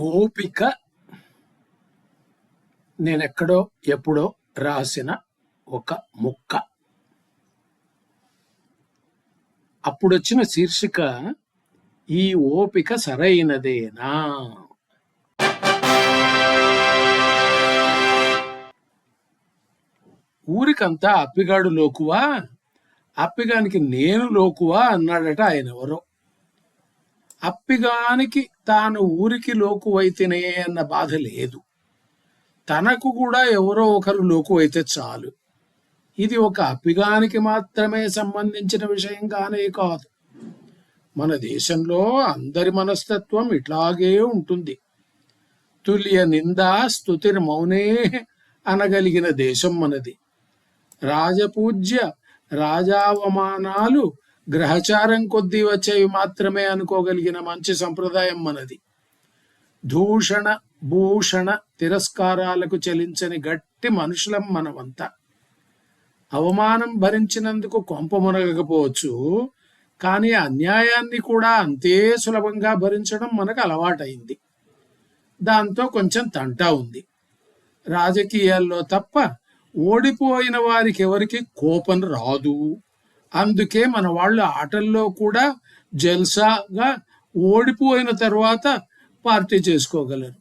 ఓపిక నేనెక్కడో ఎప్పుడో రాసిన ఒక ముక్క. అప్పుడొచ్చిన శీర్షిక ఈ ఓపిక సరైనదేనా? ఊరికంతా అప్పిగాడు లోకువా? అప్పిగానికి నేను లోకువా? అన్నాడట ఆయన ఎవరో. అప్పిగానికి తాను ఊరికి లోకువైతేనే అన్న బాధ లేదు. తనకు కూడా ఎవరో ఒకరు లోకువైతే చాలు. ఇది ఒక అభిగానికి మాత్రమే సంబంధించిన విషయం కానే కాదు. మన దేశంలో అందరి మనస్తత్వం ఇట్లాగే ఉంటుంది. తుల్య నిందా స్థుతిర్ మౌనే అనగలిగిన దేశం మనది. రాజపూజ్య రాజావమానాలు గ్రహచారం కొద్దీ వచ్చేవి మాత్రమే అనుకోగలిగిన మంచి సంప్రదాయం మనది. దూషణ భూషణ తిరస్కారాలకు చెలించని గట్టి మనుషులం మనమంతా. అవమానం భరించినందుకు కొంప మునగకపోవచ్చు కానీ అన్యాయాన్ని కూడా అంతే సులభంగా భరించడం మనకు అలవాటైంది. దాంతో కొంచెం తంటా ఉంది. రాజకీయాల్లో తప్ప ఓడిపోయిన వారికి ఎవరికి కోపం రాదు. అందుకే మన వాళ్ళు ఆటల్లో కూడా జల్సాగా ఓడిపోయిన తర్వాత పార్టీ చేసుకోగలరు.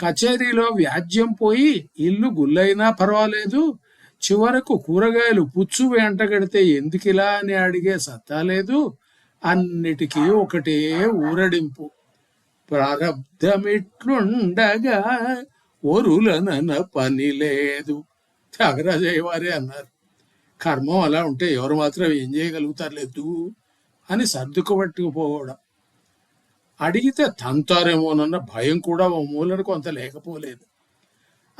కచేరీలో వ్యాజ్యం పోయి ఇల్లు గుల్లైనా పర్వాలేదు చివరకు కూరగాయలు పుచ్చు వెంటగడితే ఎందుకిలా అని అడిగే సత్తా లేదు అన్నిటికీ ఒకటే ఊరడింపు. ప్రారంధమిట్లుండగా ఒరులనన పని లేదు త్యాగరాజయ్య వారే అన్నారు. కర్మం అలా ఉంటే ఎవరు మాత్రం ఏం చేయగలుగుతారు లేదు అని సర్దుకుబట్టుకుపోవడం అడిగితే తంతారేమోనన్న భయం కూడా ఓ మూలన కొంత లేకపోలేదు.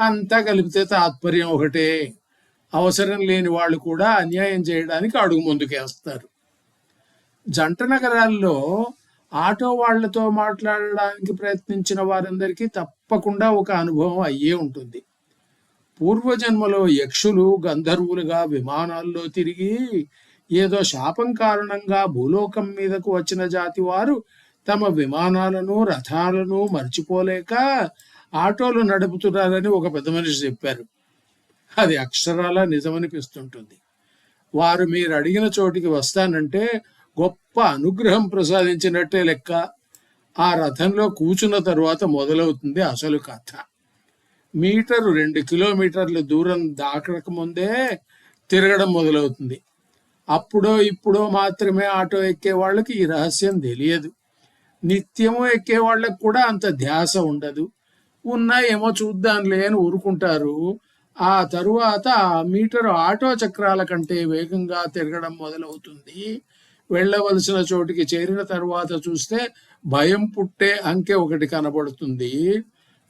అంతా కలిపితే తాత్పర్యం ఒకటే. అవసరం లేని వాళ్ళు కూడా అన్యాయం చేయడానికి అడుగు ముందుకేస్తారు. జంట నగరాల్లో ఆటో వాళ్ళతో మాట్లాడడానికి ప్రయత్నించిన వారందరికీ తప్పకుండా ఒక అనుభవం అయ్యే ఉంటుంది. పూర్వజన్మలో యక్షులు గంధర్వులుగా విమానాల్లో తిరిగి ఏదో శాపం కారణంగా భూలోకం మీదకు వచ్చిన జాతి వారు తమ విమానాలను రథాలను మర్చిపోలేక ఆటోలు నడుపుతున్నారని ఒక పెద్ద మనిషి చెప్పారు. అది అక్షరాల నిజమనిపిస్తుంటుంది. వారు మీరు అడిగిన చోటికి వస్తానంటే గొప్ప అనుగ్రహం ప్రసాదించినట్టే లెక్క. ఆ రథంలో కూర్చున్న తరువాత మొదలవుతుంది అసలు కథ. మీటరు రెండు కిలోమీటర్ల దూరం దాకక ముందే తిరగడం మొదలవుతుంది. అప్పుడో ఇప్పుడో మాత్రమే ఆటో ఎక్కే వాళ్ళకి ఈ రహస్యం తెలియదు. నిత్యము ఎక్కే వాళ్ళకి కూడా అంత ధ్యాస ఉండదు. ఉన్నా ఏమో చూద్దాంలే అని ఊరుకుంటారు. ఆ తరువాత ఆ మీటరు ఆటో చక్రాల కంటే వేగంగా తిరగడం మొదలవుతుంది. వెళ్ళవలసిన చోటికి చేరిన తర్వాత చూస్తే భయం పుట్టే అంకె ఒకటి కనబడుతుంది.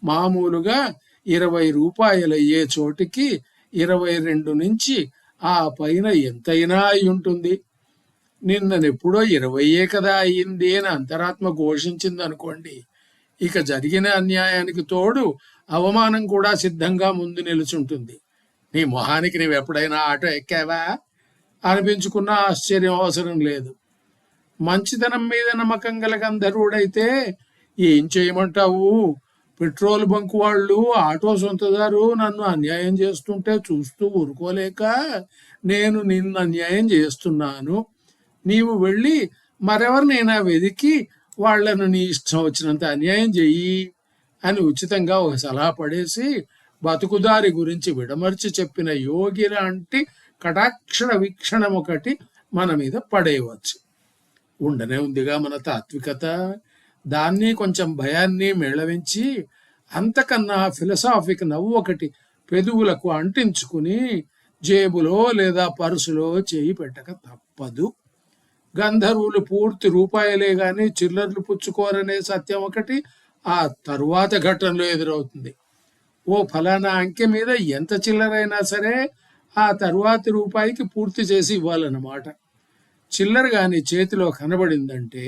మామూలుగా ఇరవై రూపాయలు అయ్యే చోటికి ఇరవై రెండు నుంచి ఆ పైన ఎంతైనా అయి ఉంటుంది. నిన్ననెప్పుడో ఇరవయే కదా అయ్యింది అని అంతరాత్మ ఘోషించింది అనుకోండి ఇక జరిగిన అన్యాయానికి తోడు అవమానం కూడా సిద్ధంగా ముందు నిలుచుంటుంది. నీ మొహానికి నీవు ఎప్పుడైనా ఆటో ఎక్కావా? అనిపించుకున్న ఆశ్చర్యం అవసరం లేదు. మంచితనం మీద నమ్మకం గలగంధర్వుడైతే ఏం చేయమంటావు? పెట్రోల్ బంక్ వాళ్ళు ఆటో సొంతదారు నన్ను అన్యాయం చేస్తుంటే చూస్తూ ఊరుకోలేక నేను నిన్ను అన్యాయం చేస్తున్నాను. నీవు వెళ్ళి మరెవరినైనా వెదికి వాళ్ళను నీ ఇష్టం వచ్చినంత అన్యాయం చెయ్యి అని ఉచితంగా ఒక సలహా పడేసి బతుకుదారి గురించి విడమర్చి చెప్పిన యోగి లాంటి కటాక్షణ వీక్షణం ఒకటి మన మీద పడేయవచ్చు. ఉండనే ఉందిగా మన తాత్వికత. దాన్ని కొంచెం భయాన్ని మేళవించి అంతకన్నా ఫిలసాఫిక్ నవ్వు ఒకటి పెదువులకు అంటించుకుని జేబులో లేదా పర్సులో చేయి పెట్టక తప్పదు. గంధర్వులు పూర్తి రూపాయలే గాని చిల్లర్లు పుచ్చుకోరనే సత్యం ఒకటి ఆ తరువాత ఘట్టంలో ఎదురవుతుంది. ఓ ఫలానా అంకె మీద ఎంత చిల్లరైనా సరే ఆ తరువాతి రూపాయికి పూర్తి చేసి ఇవ్వాలన్నమాట. చిల్లర గాని చేతిలో కనబడిందంటే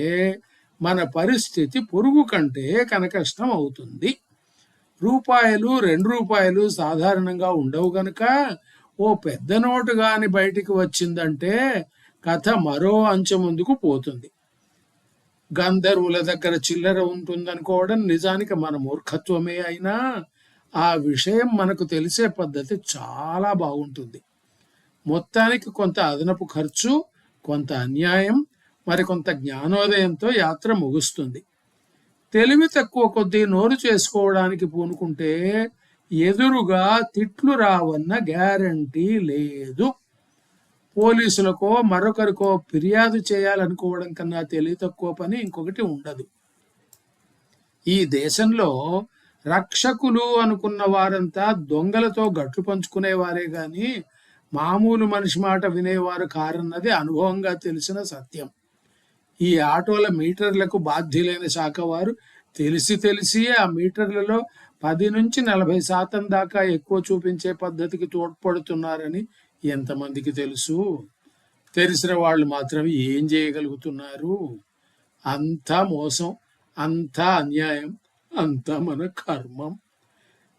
మన పరిస్థితి పొరుగు కంటే కనకష్టం అవుతుంది. రూపాయలు రెండు రూపాయలు సాధారణంగా ఉండవు గనుక ఓ పెద్ద నోటు గాని బయటికి వచ్చిందంటే కథ మరో అంచె ముందుకు పోతుంది. గంధర్వుల దగ్గర చిల్లర ఉంటుందనుకోవడం నిజానికి మన మూర్ఖత్వమే అయినా ఆ విషయం మనకు తెలిసే పద్ధతి చాలా బాగుంటుంది. మొత్తానికి కొంత అదనపు ఖర్చు కొంత అన్యాయం మరికొంత జ్ఞానోదయంతో యాత్ర ముగుస్తుంది. తెలివి తక్కువ కొద్దీ నోరు చేసుకోవడానికి పూనుకుంటే ఎదురుగా తిట్లు రావన్న గ్యారంటీ లేదు. పోలీసులకో మరొకరికో ఫిర్యాదు చేయాలనుకోవడం కన్నా తెలివి తక్కువ పని ఇంకొకటి ఉండదు. ఈ దేశంలో రక్షకులు అనుకున్న వారంతా దొంగలతో గట్లు పంచుకునేవారే గాని మామూలు మనిషి మాట వినేవారు కారన్నది అనుభవంగా తెలిసిన సత్యం. ఈ ఆటోల మీటర్లకు బాధ్యులైన శాఖ వారు తెలిసి తెలిసి ఆ మీటర్లలో పది నుంచి నలభై శాతం దాకా ఎక్కువ చూపించే పద్ధతికి తోడ్పడుతున్నారని ఎంతమందికి తెలుసు? తెలిసిన వాళ్ళు మాత్రం ఏం చేయగలుగుతున్నారు? అంతా మోసం అంతా అన్యాయం అంతా మన కర్మం.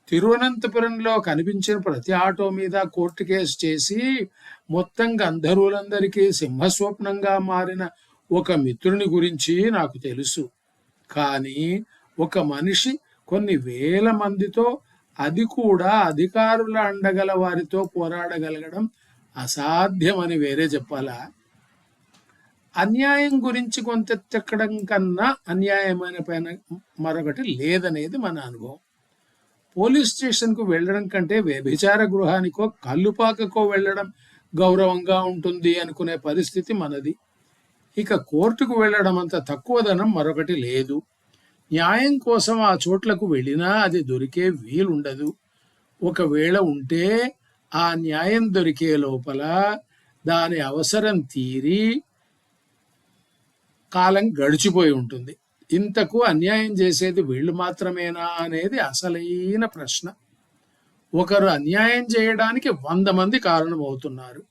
తిరువనంతపురంలో కనిపించిన ప్రతి ఆటో మీద కోర్టు కేసు చేసి మొత్తం గంధర్వులందరికీ సింహస్వప్నంగా మారిన ఒక మిత్రుని గురించి నాకు తెలుసు. కానీ ఒక మనిషి కొన్ని వేల మందితో అది కూడా అధికారుల అండగల వారితో పోరాడగలగడం అసాధ్యమని వేరే చెప్పాలా? అన్యాయం గురించి కొంతెత్తెక్కడం కన్నా అన్యాయమైన పైన మరొకటి లేదనేది మన అనుభవం. పోలీస్ స్టేషన్కు వెళ్ళడం కంటే వ్యభిచార గృహానికో కల్లుపాకకో వెళ్ళడం గౌరవంగా ఉంటుంది అనుకునే పరిస్థితి మనది. ఇక కోర్టుకు వెళ్ళడం అంత తక్కువ ధనం మరొకటి లేదు. న్యాయం కోసం ఆ చోట్లకు వెళ్ళినా అది దొరికే వీలుండదు. ఒకవేళ ఉంటే ఆ న్యాయం దొరికే లోపల దాని అవసరం తీరి కాలం గడిచిపోయి ఉంటుంది. ఇంతకు అన్యాయం చేసేది వీళ్ళు మాత్రమేనా అనేది అసలైన ప్రశ్న. ఒకరు అన్యాయం చేయడానికి వంద మంది కారణమవుతున్నారు.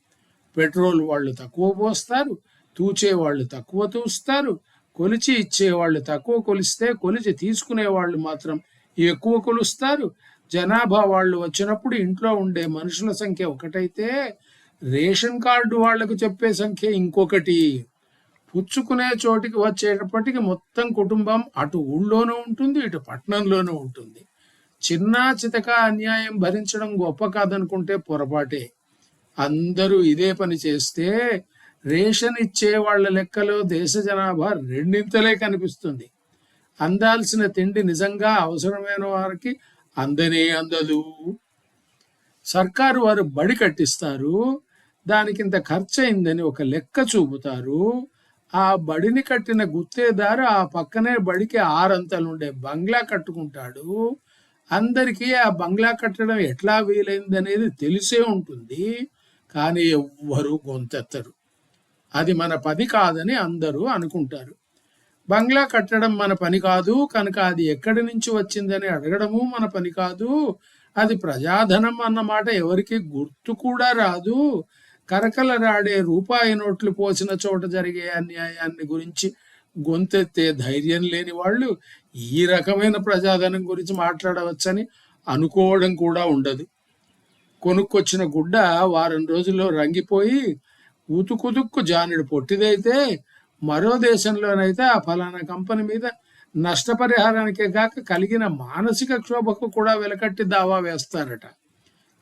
పెట్రోల్ వాళ్ళు తక్కువ పోస్తారు తూచే వాళ్ళు తక్కువ తూస్తారు కొలిచి ఇచ్చే వాళ్ళు తక్కువ కొలిస్తే కొలిచి తీసుకునే వాళ్ళు మాత్రం ఎక్కువ కొలుస్తారు. జనాభా వాళ్ళు వచ్చినప్పుడు ఇంట్లో ఉండే మనుషుల సంఖ్య ఒకటైతే రేషన్ కార్డు వాళ్ళకు చెప్పే సంఖ్య ఇంకొకటి. పుచ్చుకునే చోటికి వచ్చేటప్పటికి మొత్తం కుటుంబం అటు ఊళ్ళోనూ ఉంటుంది ఇటు పట్టణంలోనూ ఉంటుంది. చిన్న చితక అన్యాయం భరించడం గొప్ప కాదనుకుంటే పొరపాటే. అందరూ ఇదే పని చేస్తే రేషన్ ఇచ్చే వాళ్ళ లెక్కలో దేశ జనాభా రెండింతలే కనిపిస్తుంది. అందాల్సిన తిండి నిజంగా అవసరమైన వారికి అందనే అందదు. సర్కారు వారు బడి కట్టిస్తారు దానికింత ఖర్చు అయిందని ఒక లెక్క చూపుతారు. ఆ బడిని కట్టిన గుత్తేదారు ఆ పక్కనే బడికి ఆరంతలుండే బంగ్లా కట్టుకుంటాడు. అందరికీ ఆ బంగ్లా కట్టడం ఎట్లా వీలైందనేది తెలిసే ఉంటుంది. కానీ ఎవ్వరూ గొంతెత్తరు. అది మన పని కాదని అందరూ అనుకుంటారు. బంగ్లా కట్టడం మన పని కాదు కనుక అది ఎక్కడి నుంచి వచ్చిందని అడగడము మన పని కాదు. అది ప్రజాధనం అన్నమాట ఎవరికి గుర్తు కూడా రాదు. కరకల రాడే రూపాయి నోట్లు పోసిన చోట జరిగే అన్యాయాన్ని గురించి గొంతెత్తే ధైర్యం లేని వాళ్ళు ఈ రకమైన ప్రజాధనం గురించి మాట్లాడవచ్చని అనుకోవడం కూడా ఉండదు. కొనుక్కొచ్చిన గుడ్డ వారం రోజుల్లో రంగిపోయి ఉతుకుతుక్కు జానుడు పొట్టిదైతే మరో దేశంలోనైతే ఆ ఫలానా కంపెనీ మీద నష్టపరిహారానికే కాక కలిగిన మానసిక క్షోభకు కూడా వెలకట్టి దావా వేస్తారట.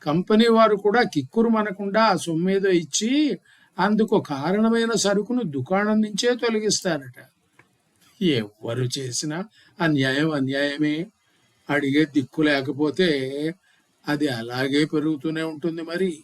కంపెనీ వారు కూడా కిక్కురు మనకుండా ఆ సొమ్మేదో ఇచ్చి అందుకు కారణమైన సరుకును దుకాణం నుంచే తొలగిస్తారట. ఎవరు చేసినా అన్యాయం అన్యాయమే. అడిగే దిక్కు లేకపోతే అది అలాగే పెరుగుతూనే ఉంటుంది మరి.